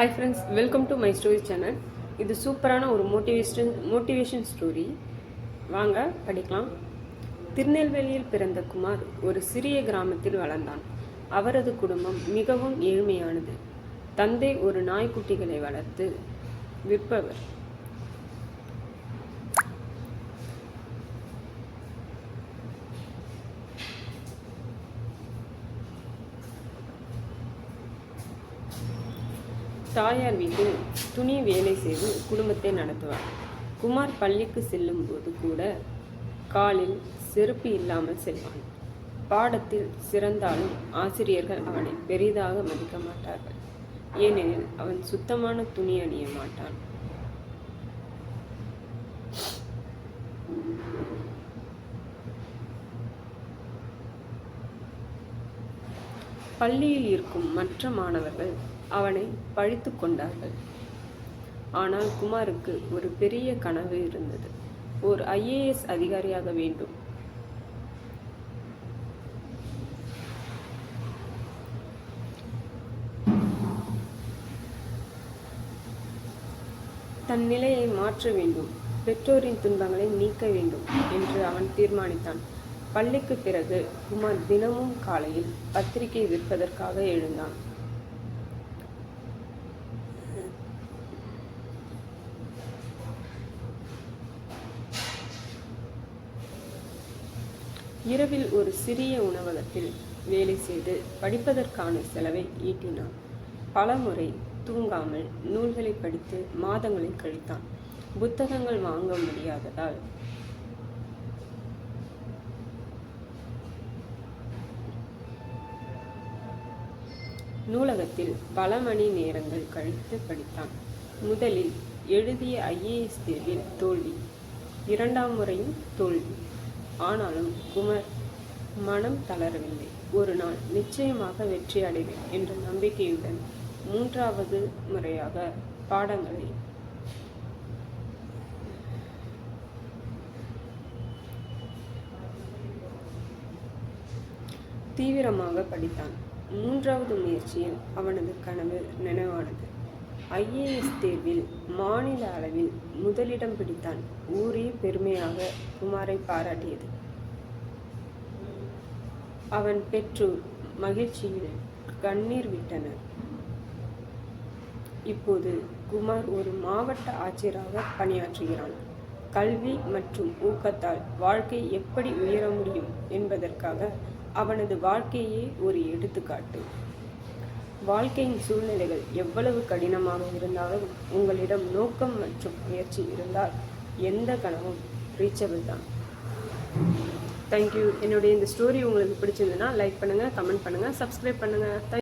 Hi friends welcome to my story channel இது சூப்பரான ஒரு மோட்டிவேஷன் மோட்டிவேஷன் ஸ்டோரி வாங்க படிக்கலாம். திருநெல்வேலியில் பிறந்த குமார் ஒரு சிறிய கிராமத்தில் வளர்ந்தான். அவரது குடும்பம் மிகவும் ஏழ்மையானது. தந்தை ஒரு நாய்க்குட்டிகளை வளர்த்து விற்பவர். தாயார் வீட்டில் துணி வேலை செய்து குடும்பத்தை நடத்துவார். குமார் பள்ளிக்கு செல்லும் போது கூட காலில் செருப்பு இல்லாமல் செல்வான். பாடத்தில் சிறந்தாலும் ஆசிரியர்கள் அவனை பெரிதாக மதிக்க மாட்டார்கள். ஏனெனில் அவன் சுத்தமான துணி அணிய மாட்டான். பள்ளியில் இருக்கும் மற்ற மாணவர்கள் அவனை பழித்து கொண்டார்கள். ஆனால் குமாருக்கு ஒரு பெரிய கனவு இருந்தது. ஒரு ஐஏஎஸ் அதிகாரியாக வேண்டும். தன் நிலையை மாற்ற வேண்டும். பெற்றோரின் துன்பங்களை நீக்க வேண்டும் என்று அவன் தீர்மானித்தான். பள்ளிக்கு பிறகு குமார் தினமும் காலையில் பத்திரிகை விற்பதற்காக எழுந்தான். இரவில் ஒரு சிறிய உணவகத்தில் வேலை செய்து படிப்பதற்கான செலவை ஈட்டினான். பலமுறை தூங்காமல் நூல்களை படித்து மாதங்களை கழித்தான். புத்தகங்கள் வாங்க முடியாததால் நூலகத்தில் பல மணி நேரங்கள் கழித்து படித்தான். முதலில் எழுதிய ஐஏஎஸ் தேர்வில் தோல்வி இரண்டாம் முறையும் தோல்வி. ஆனாலும் குமர் மனம் தளரவில்லை. ஒரு நாள் நிச்சயமாக வெற்றி அடைவேன் என்ற நம்பிக்கையுடன் மூன்றாவது முறையாக பாடங்களை தீவிரமாக படித்தான். மூன்றாவது முயற்சியில் அவனது கனவு நினைவானது. ஐஏஎஸ் தேர்வில் மாநில அளவில் முதலிடம் பிடித்தான். ஊரே பெருமையாக குமாரை பாராட்டியது. அவன் பெற்றோர் மகிழ்ச்சியில் கண்ணீர் விட்டனர். இப்போது குமார் ஒரு மாவட்ட ஆட்சியராக பணியாற்றுகிறான். கல்வி மற்றும் ஊக்கத்தால் வாழ்க்கை எப்படி உயர முடியும் என்பதற்காக அவனது வாழ்க்கையே ஒரு எடுத்துக்காட்டு. வாழ்க்கையின் சூழ்நிலைகள் எவ்வளவு கடினமாக இருந்தாலும் உங்களிடம் நோக்கம் மற்றும் முயற்சி இருந்தால் எந்த கனவும் ரீச்சபிள் தான். தேங்க்யூ என்னுடைய இந்த ஸ்டோரி உங்களுக்கு பிடிச்சிருந்ததுன்னா லைக் பண்ணுங்கள் கமெண்ட் பண்ணுங்கள் சப்ஸ்கிரைப் பண்ணுங்கள்